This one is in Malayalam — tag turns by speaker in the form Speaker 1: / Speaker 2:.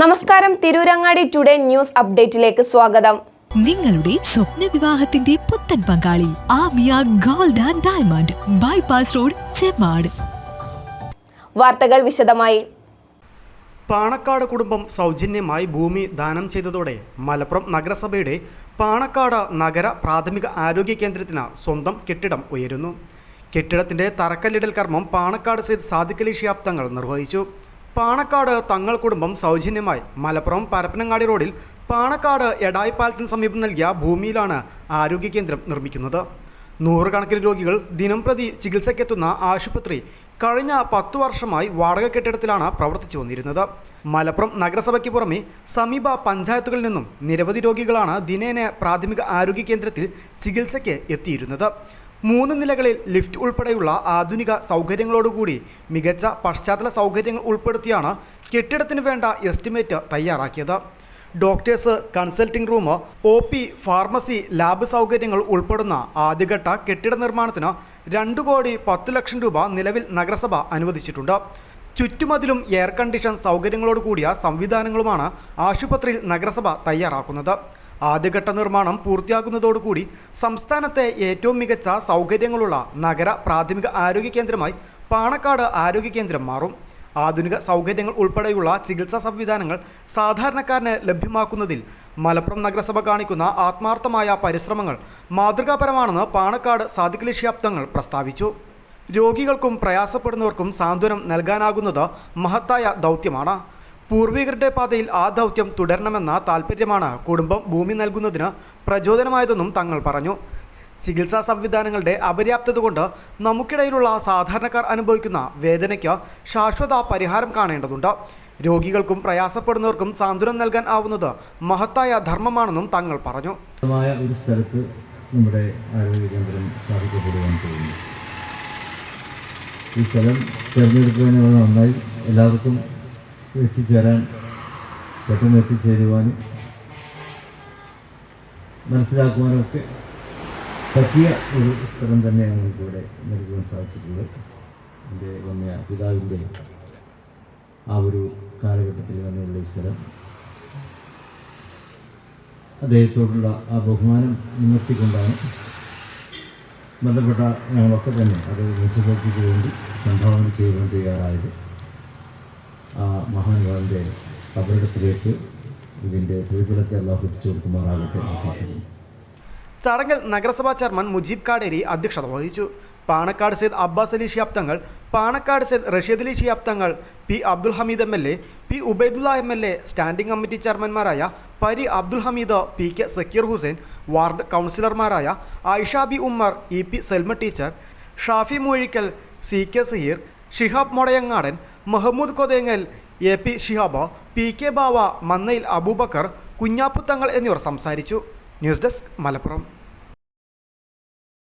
Speaker 1: നമസ്കാരം. തിരൂരങ്ങാടി ടുഡേ ന്യൂസ് അപ്ഡേറ്റിലേക്ക് സ്വാഗതം.
Speaker 2: നിങ്ങളുടെ സ്വപ്ന വിവാഹത്തിന്റെ പുത്തൻ പങ്കാളി Amiya gold and diamond bypass road Chemmad
Speaker 1: വാർത്തകൾ വിശദമായി.
Speaker 3: പാണക്കാട് കുടുംബം സൗജന്യമായി ഭൂമി ദാനം ചെയ്തതോടെ മലപ്പുറം നഗരസഭയുടെ പാണക്കാട് നഗര പ്രാഥമിക ആരോഗ്യ കേന്ദ്രത്തിന് സ്വന്തം കെട്ടിടം ഉയരുന്നു. കെട്ടിടത്തിന്റെ തറക്കല്ലിടൽ കർമ്മം പാണക്കാട് സെയ്ദ് സാദിഖലി ശിഹാബ് നിർവഹിച്ചു. പാണക്കാട് തങ്ങൾ കുടുംബം സൗജന്യമായി. മലപ്പുറം പരപ്പനങ്ങാടി റോഡിൽ പാണക്കാട് എടായി പാലത്തിന് സമീപം നൽകിയ ഭൂമിയിലാണ് ആരോഗ്യ കേന്ദ്രം നിർമ്മിക്കുന്നത്. നൂറുകണക്കിന് രോഗികൾ ദിനം പ്രതി ചികിത്സയ്ക്കെത്തുന്ന ആശുപത്രി കഴിഞ്ഞ പത്തു വർഷമായി വാടക കെട്ടിടത്തിലാണ് പ്രവർത്തിച്ചു വന്നിരുന്നത്. മലപ്പുറം നഗരസഭയ്ക്ക് പുറമെ സമീപ പഞ്ചായത്തുകളിൽ നിന്നും നിരവധി രോഗികളാണ് ദിനേന പ്രാഥമിക ആരോഗ്യ കേന്ദ്രത്തിൽ ചികിത്സയ്ക്ക് എത്തിയിരുന്നത്. മൂന്ന് നിലകളിൽ ലിഫ്റ്റ് ഉൾപ്പെടെയുള്ള ആധുനിക സൗകര്യങ്ങളോടുകൂടി മികച്ച പശ്ചാത്തല സൗകര്യങ്ങൾ ഉൾപ്പെടുത്തിയാണ് കെട്ടിടത്തിന് വേണ്ട എസ്റ്റിമേറ്റ് തയ്യാറാക്കിയത്. Doctors consulting room O P pharmacy lab സൗകര്യങ്ങൾ ഉൾപ്പെടുന്ന ആദ്യഘട്ട കെട്ടിട നിർമ്മാണത്തിന് രണ്ട് കോടി പത്ത് ലക്ഷം രൂപ നിലവിൽ നഗരസഭ അനുവദിച്ചിട്ടുണ്ട്. ചുറ്റുമതിലും എയർ കണ്ടീഷൻ സൗകര്യങ്ങളോട് കൂടിയ സംവിധാനങ്ങളുമാണ് ആശുപത്രിയിൽ നഗരസഭ തയ്യാറാക്കുന്നത്. ആദ്യഘട്ട നിർമ്മാണം പൂർത്തിയാകുന്നതോടുകൂടി സംസ്ഥാനത്തെ ഏറ്റവും മികച്ച സൗകര്യങ്ങളുള്ള നഗര പ്രാഥമിക ആരോഗ്യ കേന്ദ്രമായി പാണക്കാട് ആരോഗ്യ കേന്ദ്രം മാറും. ആധുനിക സൗകര്യങ്ങൾ ഉൾപ്പെടെയുള്ള ചികിത്സാ സംവിധാനങ്ങൾ സാധാരണക്കാരന് ലഭ്യമാക്കുന്നതിൽ മലപ്പുറം നഗരസഭ കാണിക്കുന്ന ആത്മാർത്ഥമായ പരിശ്രമങ്ങൾ മാതൃകാപരമാണെന്ന് പാണക്കാട് സാദിഖലി ശാബ്ദങ്ങൾ പ്രസ്താവിച്ചു. രോഗികൾക്കും പ്രയാസപ്പെടുന്നവർക്കും സാന്ത്വനം നൽകാനാകുന്നത് മഹത്തായ ദൗത്യമാണ്. പൂർവികരുടെ പാതയിൽ ആ ദൗത്യം തുടരണമെന്ന താൽപ്പര്യമാണ് കുടുംബം ഭൂമി നൽകുന്നതിന് പ്രചോദനമായതെന്നും തങ്ങൾ പറഞ്ഞു. ചികിത്സാ സംവിധാനങ്ങളുടെ അപര്യാപ്തത കൊണ്ട് നമുക്കിടയിലുള്ള സാധാരണക്കാർ അനുഭവിക്കുന്ന വേദനയ്ക്ക് ശാശ്വത പരിഹാരം കാണേണ്ടതുണ്ട്. രോഗികൾക്കും പ്രയാസപ്പെടുന്നവർക്കും സാന്ത്വനം നൽകാൻ ആവുന്നത് മഹത്തായ ധർമ്മമാണെന്നും തങ്ങൾ പറഞ്ഞു.
Speaker 4: ഒരു സ്ഥലത്ത് നമ്മുടെ ആരോഗ്യ കേന്ദ്രം ഈ സ്ഥലം തിരഞ്ഞെടുക്കുന്നതിനുള്ള നന്നായി. എല്ലാവർക്കും എത്തിച്ചേരാൻ പെട്ടെന്ന് എത്തിച്ചേരുവാനും മനസ്സിലാക്കുവാനും ഒക്കെ പറ്റിയ ഒരു സ്ഥലം തന്നെയാണ് എനിക്കിവിടെ നൽകുവാൻ സാധിച്ചിട്ടുള്ളത്. എന്റെ വന്ന പിതാവിന്റെ ആ ഒരു കാലഘട്ടത്തിൽ തന്നെയുള്ള ഈ സ്ഥലം. അദ്ദേഹത്തോടുള്ള ആ ബഹുമാനം നിവർത്തിക്കൊണ്ടാണ് ബന്ധപ്പെട്ട ഞങ്ങളൊക്കെ തന്നെ അത് മുനിസിപ്പാലിറ്റിക്ക് വേണ്ടി സംഭാവന ചെയ്യുവാൻ തയ്യാറായത്. ആ മഹാനുഭാവിന്റെ കബറിടത്തിലേക്ക് ഇതിന്റെ പ്രതിഫലത്തെ അള്ളാഹു എത്തിച്ചു കൊടുക്കുമാറാകട്ടെ
Speaker 3: ചടങ്ങിൽ നഗരസഭാ ചെയർമാൻ മുജീബ് കാടേരി അധ്യക്ഷത വഹിച്ചു. Panakkad Sayyid Abbas Ali Shihab Thangal Panakkad Sayyid Rasheed Ali Shihab Thangal P Abdul Hameed M L A P Ubaidulla M L A standing committee ചെയർമാൻമാരായ Pari Abdul Hameed P K Sakkeer Hussain ward കൗൺസിലർമാരായ Ayisha B Ummer E P Selma teacher Shafi Moozhikkal C K Saheer Shihab Modayangadan Muhammad Kothengal A P Shihab P K Bava Mannayil Aboobacker Kunhapputhangal എന്നിവർ സംസാരിച്ചു. News desk Malappuram.